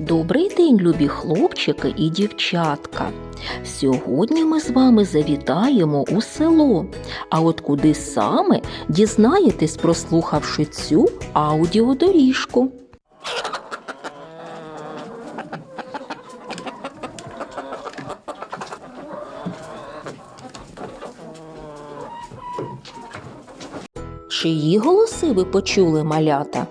Добрий день, любі хлопчики і дівчатка. Сьогодні ми з вами завітаємо у село. А от куди саме дізнаєтесь, прослухавши цю аудіодоріжку. Чиї голоси ви почули, малята?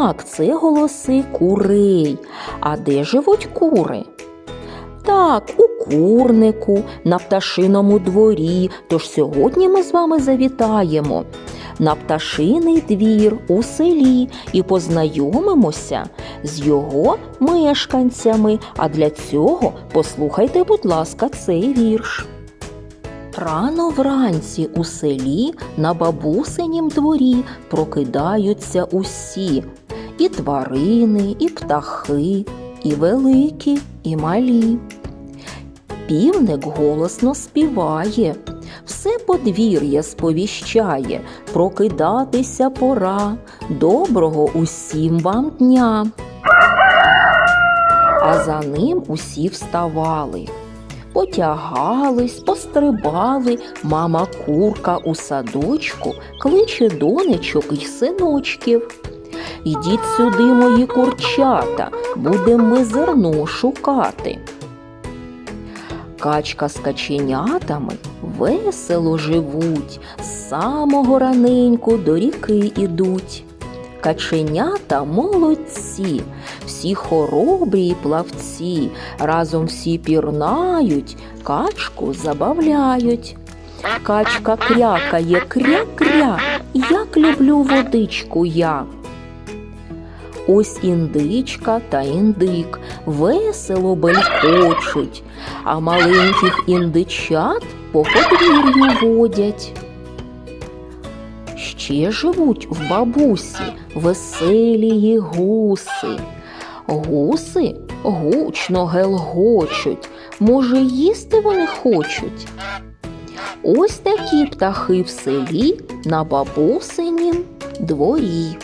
Так, це голоси курей. А де живуть кури? Так, у курнику, на пташиному дворі. Тож сьогодні ми з вами завітаємо на пташиний двір у селі і познайомимося з його мешканцями. А для цього послухайте, будь ласка, цей вірш. Рано вранці у селі на бабусинім дворі прокидаються усі і тварини, і птахи, і великі, і малі. Півник голосно співає, все подвір'я сповіщає, прокидатися пора, доброго усім вам дня. А за ним усі вставали. Потягались, пострибали, мама курка у садочку кличе донечок і синочків. Ідіть сюди, мої курчата, будемо ми зерно шукати. Качка з каченятами весело живуть, з самого раненьку до ріки ідуть. Каченята молодці, всі хоробрі й плавці, разом всі пірнають, качку забавляють. Качка крякає кря-кря, як люблю водичку я. Ось індичка та індик весело белькочуть, а маленьких індичат по подвір'ю водять. Ще живуть в бабусі веселії гуси. Гуси гучно гелгочуть, може, їсти вони хочуть. Ось такі птахи в селі на бабусинім дворі.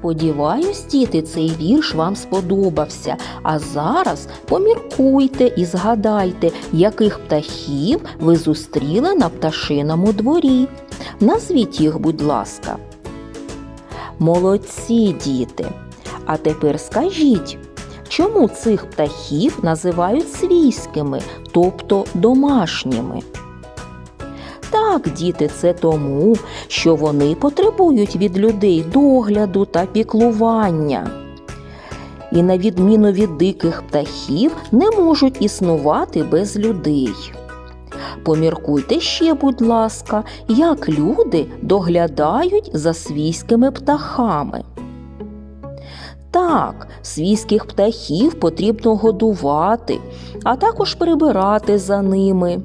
Сподіваюсь, діти, цей вірш вам сподобався. А зараз поміркуйте і згадайте, яких птахів ви зустріли на пташиному дворі. Назвіть їх, будь ласка. Молодці, діти. А тепер скажіть, чому цих птахів називають свійськими, тобто домашніми? Так, діти, це тому, що вони потребують від людей догляду та піклування. І на відміну від диких птахів не можуть існувати без людей. Поміркуйте ще, будь ласка, як люди доглядають за свійськими птахами. Так, свійських птахів потрібно годувати, а також прибирати за ними.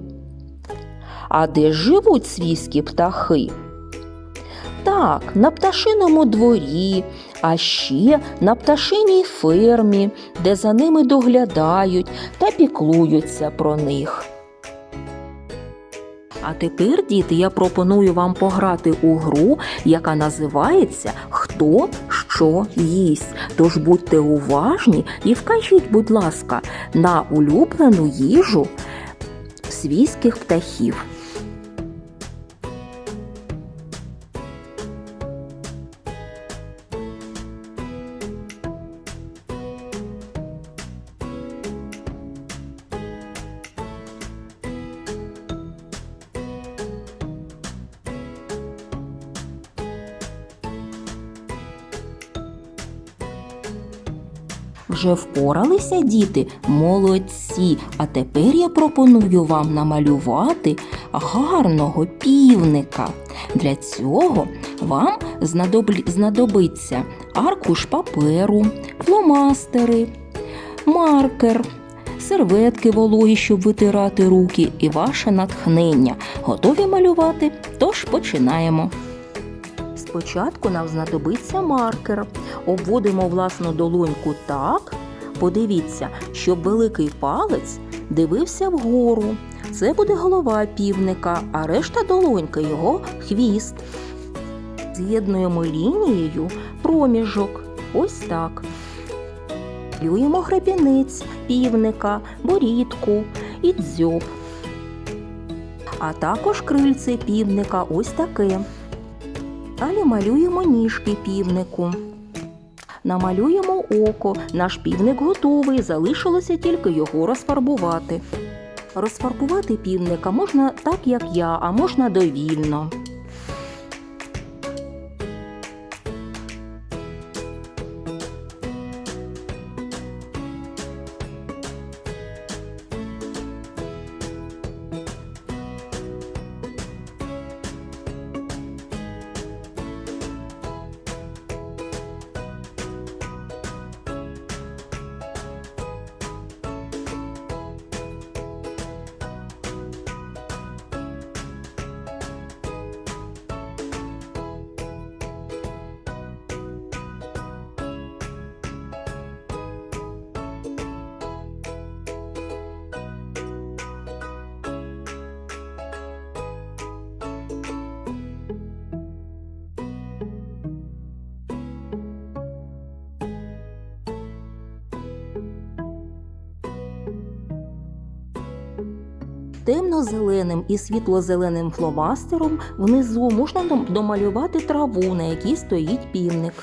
А де живуть свійські птахи? Так, на пташиному дворі, а ще на пташиній фермі, де за ними доглядають та піклуються про них. А тепер, діти, я пропоную вам пограти у гру, яка називається Хто що їсть. Тож будьте уважні і вкажіть, будь ласка, на улюблену їжу свійських птахів. Вже впоралися діти? Молодці! А тепер я пропоную вам намалювати гарного півника. Для цього вам знадоб- знадобиться аркуш паперу, фломастери, маркер, серветки вологі, щоб витирати руки, і ваше натхнення. Готові малювати? Тож починаємо. Спочатку нам знадобиться маркер. Обводимо власну долоньку так. Подивіться, щоб великий палець дивився вгору. Це буде голова півника, а решта долоньки його хвіст. З'єднуємо лінією проміжок. Ось так. намалюємо гребінець, півника, борідку і дзьоб. А також крильце півника ось таке. Далі малюємо ніжки півнику. Намалюємо око. Наш півник готовий, залишилося тільки його розфарбувати. Розфарбувати півника можна так, як я, а можна довільно. Темно-зеленим і світло-зеленим фломастером внизу можна домалювати траву, на якій стоїть півник.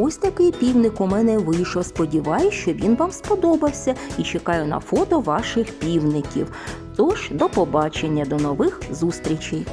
Ось такий півник у мене вийшов. Сподіваюсь, що він вам сподобався і чекаю на фото ваших півників. Тож, до побачення, до нових зустрічей!